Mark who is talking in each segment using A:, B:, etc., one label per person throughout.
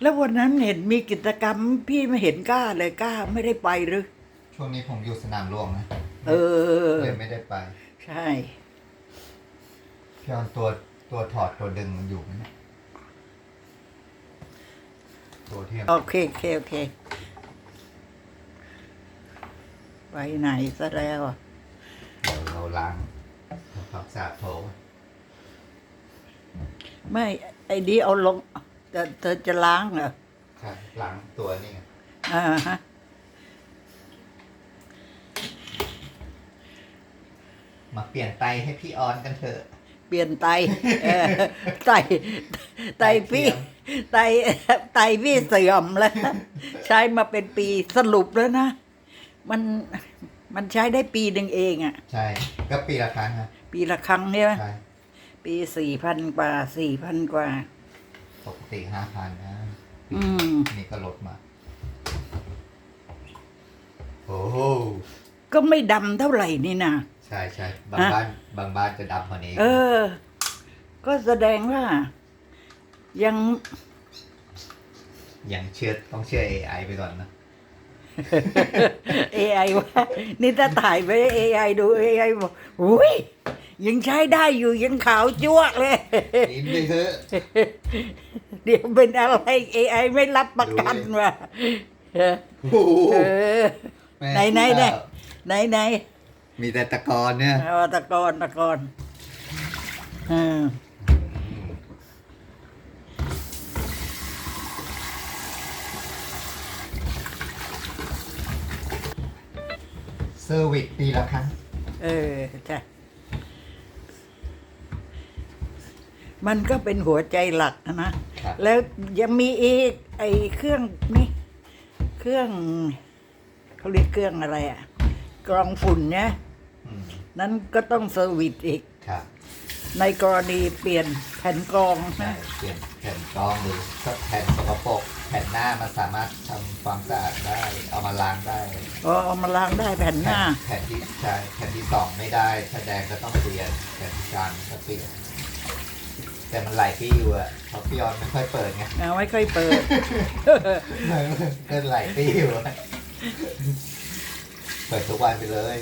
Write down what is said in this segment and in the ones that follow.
A: แล้ววันนั้นเห็นมีกิจกรรม พี่ไม่เห็นกล้าเลยกล้าไม่ได้ไปหรือ
B: ช่วงนี้ผมอยู่สนามหลวงนะ
A: เออ
B: เลยไม่ได้ไป
A: ใช่
B: พี่ออนตัวตัวถอดตัวดึงมันอยู่ไหมเนี่ยตัวที่
A: โอเคโอเคโอเค ไปไหนซะแล้วอะ
B: เดี๋ยวเราล้างทำความสะอาดโถ
A: ไม่ไอ้นี้เอาลง แต่เธอจะล้างเหรอ
B: ใช่ล้างตัวนี่ไง
A: อ่าฮะ
B: มาเปลี่ยนไตให้พี่ออนกันเถอะ
A: เปลี่ยนไตเออไตไตพี่ไตไตพี่เสื่อมแล้ว ใช้มาเป็นปีสรุปแล้วนะ มันมันใช้ได้ปีหนึ่งเองอะ
B: ใช่ ก็ปีละครั้งครับ
A: ปีละครั้งใช่ไหม
B: ใช่
A: ปีสี่พันกว่าสี่พันกว่า
B: ปกติห้าพันนะ
A: อืม
B: นี่ก็ลดมา โอ้โห
A: ก็ไม่ดำเท่าไหร่นี่นะ
B: ใช่ใช่บาง
A: ฮะ
B: บ้านบางบ้านจะดำกว่านี้
A: เออ ก็แสดงว่า ยัง
B: ยังเชื่อต้องเชื่อ AI ไปก่อนนะ
A: AI ว่านี่ถ้าถ่ายไป AI ดู AI บอกอุ้ย ยังใช้ได้อยู่ยังขาวจั่วะเลย
B: อินไปเถอะ
A: เดี๋ยวเป็นอะไร AI ไม่รับประกัน
B: ดูดิ
A: ว่ะเออ
B: โอ้โห
A: เออ
B: แม่
A: ไหนไหนไหนไหนไหน
B: มีแต่ตะกอนเนี่ย
A: เอาตะกอนตะกอนเออ
B: เซอร์วิสปีละครั้ง
A: เออใช่ มันก็เป็นหัวใจหลักนะ
B: ครับ
A: แล้วยังมีอีกไอ้เครื่องนี่เครื่องเขาเรียกเครื่องอะไรอะกรองฝุ่นเนี่ย
B: อืม
A: นั้นก็ต้องเซอร์วิสอีก
B: ครับ
A: ในกรณีเปลี่ยนแผ่นกรอง
B: ใช่
A: นะ
B: เปลี่ยนแผ่นกรองหรือแผ่นสกปรกแผ่นหน้ามันสามารถทำความสะอาดได้ เอามาล้างได้
A: อ๋อเอามาล้างได้แผ่นหน้า
B: แผ่นที่ใช่แผ่นที่สองไม่ได้แสดงก็ต้องเปลี่ยนแผ่นที่สามก็เปลี่ยน แต่มันหลายที่อยู่อะเพราะพี่ออนไม่ค่อยเปิดไง
A: เอาไม่ค่อยเปิด
B: ก็หลายที่อยู่อะเปิดทุกวันไปเลย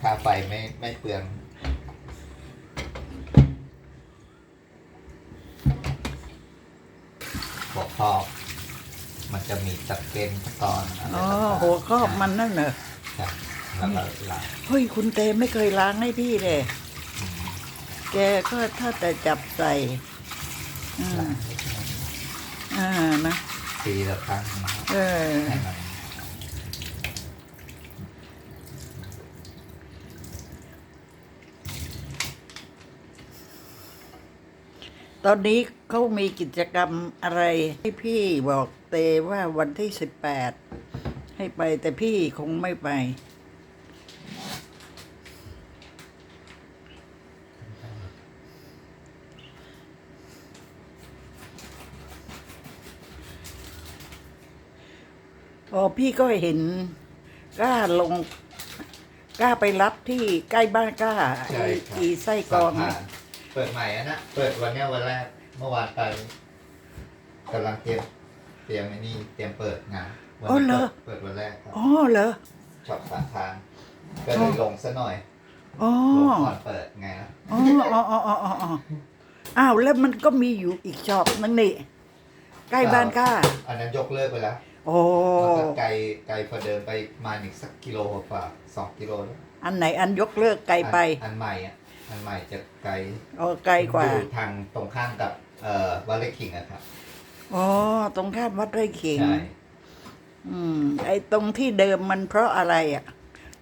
B: ค่าไฟไม่ไม่เปลืองหัวครอบมันจะมีตะเกนตะกอนอะไร
A: อ๋อ
B: ต่างๆ
A: หัวครอบมันนั่นเหรอ
B: ใช่แล้วก็ล้าง
A: เฮ้ย คุณเตไม่เคยล้างให้พี่เลย แกก็ถ้าแต่จับใส่อ่า
B: ล้างให้มัน
A: อ่านะ
B: ปีละครั้งนะครับ
A: เออ
B: ให้มัน
A: ตอนนี้เขามีกิจกรรมอะไร ให้พี่บอกเตว่าวันที่สิบแปดให้ไปแต่พี่คงไม่ไป อ๋อพี่ก็เห็นกล้าลงกล้าไปรับที่ใกล้บ้านกล้า
B: ใช่
A: ไอ้
B: ครับ
A: อีไส้กรอง
B: ผ่า
A: อะ
B: นเปิดใหม่อะนะ เปิดวันเนี้ยวันแรก เมื่อวานไปกำลังเตรียม เตรียมไอ้นี่ เตรียมเปิดงานวัน
A: อ๋อ
B: นี้
A: เหรอ
B: เปิดเปิดวันแรกครับ
A: อ๋อเหรอ
B: ช็อปสามทางก็เลยลงซะหน่อย
A: อ๋อ
B: ลงก่อนเปิดไงนะ
A: อ๋ออ๋ออ๋ออ๋ออ๋ออ้าวแล้วมันก็มีอยู่อีกช็อปนึงนี่ใกล้บ้านกล้า
B: อันนั้นยกเลิกไปแล้ว
A: โอ้
B: มันก็ไกลไกลพอเดินไปประมาณอีกสักกิโลกว่าสองกิโลแล้ว
A: อันไหนอันยกเลิกไกลไป
B: อันอันใหม่อะอันใหม่จะไกล
A: อ๋อไกลกว่า
B: อยู่ทางตรงข้ามกับเอ่อวัลเลคิงอะครับ
A: อ๋อตรงข้ามวัดไร่ขิง
B: ใช่
A: อืม ไอ้ตรงที่เดิมมันเพราะอะไรอะ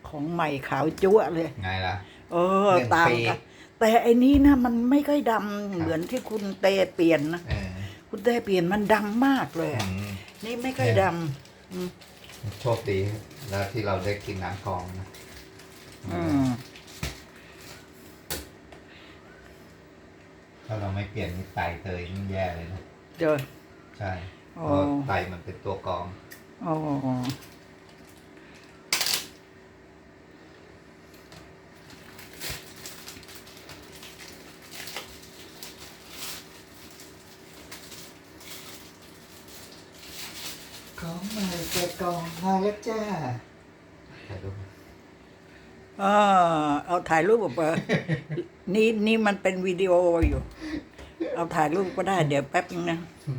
A: ของใหม่ขาวจั๊วะเลย
B: ไงล่ะ
A: เออ
B: หนึ่ง
A: ต่าง
B: ปี
A: กันแต่ไอ้นี้นะมันไม่ค่อยดำเหมือนที่คุณเตเปลี่ยนนะ
B: เออ
A: คุณเตเปลี่ยนมันดำมากเลยอะ
B: อืม
A: นี่ไม่ค่อย
B: เนี่ย
A: ดำอืม
B: โชคดีแล้วที่เราได้กินน้ำกรองนะ
A: อืม
B: ถ้าเราไม่เปลี่ยนนี่ไตเตยนี่แย่เลยนะ
A: เจอ
B: ใช่เพ
A: อ๋อ
B: ราะไตมันเป็นตัวกรอง
A: อ๋อ
B: ของใหม่แกะกล่องมาแล้วจ้าถ่ายรูป
A: เออเอาถ่ายรูปออกไปนี่นี่มันเป็นวิดีโออยู่ เอาถ่ายรูปก็ได้เดี๋ยวแป๊บนึงนะ
B: อ